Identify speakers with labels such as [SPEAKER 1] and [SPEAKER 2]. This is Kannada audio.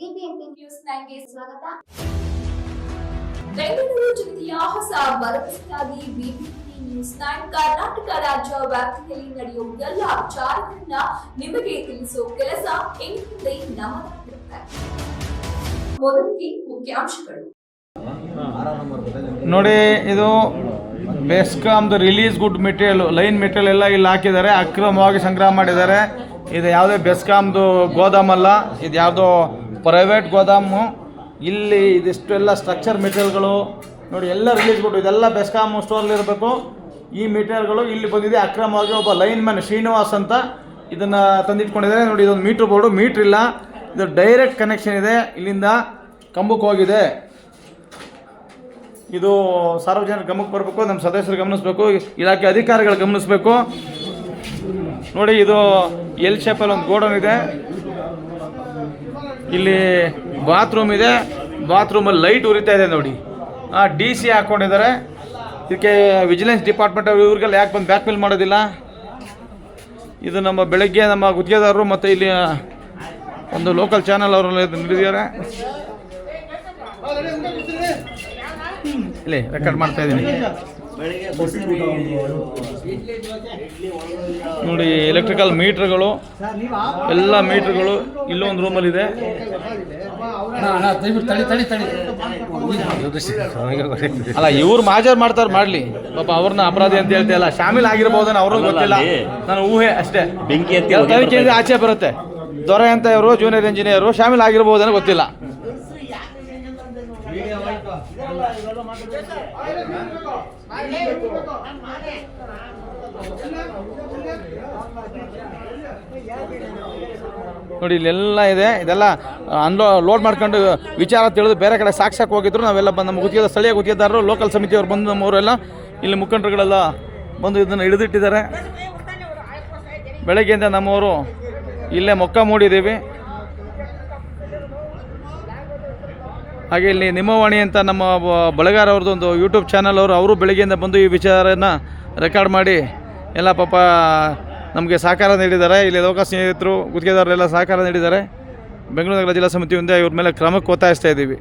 [SPEAKER 1] ಬಿಬಿಎಂಪಿ ನ್ಯೂಸ್ ನೈನ್ಗೆ ಸ್ವಾಗತ.
[SPEAKER 2] ಬೆಂಗಳೂರು ಜಿಲ್ಲೆಯ ಹೊಸ ಭರವಸೆಯಾಗಿ ಬಿಬಿಎಂಪಿ ನ್ಯೂಸ್ ನೈನ್ ಕರ್ನಾಟಕ ರಾಜ್ಯ ವ್ಯಾಪ್ತಿಯಲ್ಲಿ ನಡೆಯುವ ಎಲ್ಲ ವಿಚಾರಗಳನ್ನ ನಿಮಗೆ ತಿಳಿಸುವ ಕೆಲಸ ಇನ್ಮುಂದೆ ನಮ್ಮದಾಗಿರುತ್ತೆ ಮೊದಲಿಗೆ ಮುಖ್ಯಾಂಶಗಳು.
[SPEAKER 3] ನೋಡಿ ಇದು ಬೆಸ್ಕಾಮ್ದು release good material line material ಎಲ್ಲ ಇಲ್ಲಿ ಹಾಕಿದ್ದಾರೆ ಅಕ್ರಮವಾಗಿ ಸಂಗ್ರಹ ಮಾಡಿದ್ದಾರೆ. ಇದು ಯಾವುದೇ ಬೆಸ್ಕಾಮ್ದು ಗೋದಾಮಲ್ಲ ಇದು ಯಾವುದೋ ಪ್ರೈವೇಟ್ ಗೋದಾಮು, ಇಲ್ಲಿ ಇದಿಷ್ಟೆಲ್ಲ ಸ್ಟ್ರಕ್ಚರ್ ಮೆಟೀರಿಯಲ್ಗಳು ನೋಡಿ ಎಲ್ಲ ರಿಲೀಸ್ ಬಿಟ್ಟು ಇದೆಲ್ಲ ಬೆಸ್ಕಾಮ್ ಸ್ಟೋರಲ್ಲಿ ಇರಬೇಕು. ಈ ಮೆಟೀರಿಯಲ್ಗಳು ಇಲ್ಲಿ ಬಂದಿದೆ. ಅಕ್ರಮವಾಗಿ ಒಬ್ಬ ಲೈನ್ ಮ್ಯಾನ್ ಶ್ರೀನಿವಾಸ್ ಅಂತ ಇದನ್ನು ತಂದಿಟ್ಕೊಂಡಿದ್ದಾರೆ. ನೋಡಿ ಇದೊಂದು ಮೀಟ್ರ್ ಬೋರ್ಡು ಮೀಟ್ರ್ ಇಲ್ಲ. ಇದು ಡೈರೆಕ್ಟ್ ಕನೆಕ್ಷನ್ ಇದೆ. ಇಲ್ಲಿಂದ ಕಂಬಕ್ಕೆ ಹೋಗಿದೆ. ಇದು ಸಾರ್ವಜನಿಕ ಗಮನಕ್ಕೆ ಬರಬೇಕು, ನಮ್ಮ ಸದಸ್ಯರು ಗಮನಿಸಬೇಕು, ಇಲಾಖೆ ಅಧಿಕಾರಿಗಳು ಗಮನಿಸಬೇಕು. ನೋಡಿ ಇದು ಎಲ್ ಶೇಪಲ್ಲಿ ಒಂದು ಗೋಡೌನ್ ಇದೆ. ಇಲ್ಲಿ ಬಾತ್ರೂಮ್ ಇದೆ. ಬಾತ್ರೂಮಲ್ಲಿ ಲೈಟ್ ಉರಿತಾ ಇದೆ ನೋಡಿ. ಆ, ಡಿ ಸಿ ಹಾಕ್ಕೊಂಡಿದ್ದಾರೆ ಇದಕ್ಕೆ ವಿಜಿಲೆನ್ಸ್ ಡಿಪಾರ್ಟ್ಮೆಂಟ್ ಇವ್ರಿಗೆಲ್ಲ ಯಾಕೆ ಬಂದು ಬ್ಯಾಕ್ ಮೇಲ್ ಮಾಡೋದಿಲ್ಲ? ಇದು ನಮ್ಮ ಬೆಳಗ್ಗೆ ನಮ್ಮ ಗುತ್ತಿಗೆದಾರರು ಮತ್ತು ಇಲ್ಲಿ ಒಂದು ಲೋಕಲ್ ಚಾನಲ್ ಅವರು ನಡೆದಿದ್ದಾರೆ ಇಲ್ಲಿ ರೆಕಾರ್ಡ್ ಮಾಡ್ತಾ ಇದ್ದೀನಿ. ನೋಡಿ ಎಲೆಕ್ಟ್ರಿಕಲ್ ಮೀಟರ್ಗಳು ಎಲ್ಲ ಮೀಟರ್ಗಳು ಇಲ್ಲೊಂದು ರೂಮಲ್ಲಿದೆ ಅಲ್ಲ ಇವ್ರು ಮಾಜರ್ ಮಾಡ್ತಾರೆ ಮಾಡ್ಲಿ. ಪಾಪ ಅವ್ರನ್ನ ಅಪರಾಧಿ ಅಂತ ಹೇಳ್ತಾ ಇಲ್ಲ ಶಾಮಿಲ್ ಆಗಿರ್ಬೋದನ್ನ ಅವ್ರಿಗೂ ಗೊತ್ತಿಲ್ಲ. ನಾನು ಊಹೆ ಅಷ್ಟೇ.
[SPEAKER 4] ಬೆಂಕಿ
[SPEAKER 3] ಅಂತ ಆಚೆ ಬರುತ್ತೆ. ದೊರೆ ಅಂತ ಇವರು ಜೂನಿಯರ್ ಇಂಜಿನಿಯರು ಶಾಮಿಲ್ ಆಗಿರ್ಬೋದನ್ನ ಗೊತ್ತಿಲ್ಲ. ನೋಡಿ, ಇಲ್ಲೆಲ್ಲ ಇದೆ. ಇದೆಲ್ಲ ಅನ್ಲೋ ಲೋಡ್ ಮಾಡ್ಕೊಂಡು ವಿಚಾರ ತಿಳಿದು ಬೇರೆ ಕಡೆ ಸಾಕ್ಸಕ್ಕೆ ಹೋಗಿದ್ರು, ನಾವೆಲ್ಲ ಬಂದು ನಮ್ಮ ಗುತ್ತಿಗೆ ಸ್ಥಳೀಯ ಗುತ್ತಿಗೆದಾರರು ಲೋಕಲ್ ಸಮಿತಿಯವರು ಬಂದು ನಮ್ಮವರೆಲ್ಲ ಇಲ್ಲಿ ಮುಖಂಡರುಗಳೆಲ್ಲ ಬಂದು ಇದನ್ನು ಹಿಡಿದಿಟ್ಟಿದ್ದಾರೆ. ಬೆಳಗ್ಗೆಯಿಂದ ನಮ್ಮವರು ಇಲ್ಲೇ ಮೊಕ್ಕ ಮೂಡಿದ್ದೀವಿ. ಹಾಗೆ ಇಲ್ಲಿ ನಿಮ್ಮವಾಣಿ ಅಂತ ನಮ್ಮ ಬಳಗಾರ ಅವ್ರದ್ದು ಒಂದು ಯೂಟ್ಯೂಬ್ ಚಾನಲ್ ಅವರು ಅವರು ಬೆಳಗ್ಗೆಯಿಂದ ಬಂದು ಈ ವಿಚಾರನ ರೆಕಾರ್ಡ್ ಮಾಡಿ ಎಲ್ಲ ಪಾಪ ನಮಗೆ ಸಹಕಾರ ನೀಡಿದ್ದಾರೆ. ಇಲ್ಲಿ ಲೋಕ ಸ್ನೇಹಿತರು, ಗುತ್ತಿಗೆದಾರರೆಲ್ಲ ಸಹಕಾರ ನೀಡಿದ್ದಾರೆ. ಬೆಂಗಳೂರು ನಗರ ಜಿಲ್ಲಾ ಸಮಿತಿಯಿಂದ ಇವ್ರ ಮೇಲೆ ಕ್ರಮಕ್ಕೆ ಒತ್ತಾಯಿಸ್ತಾ ಇದ್ದೀವಿ.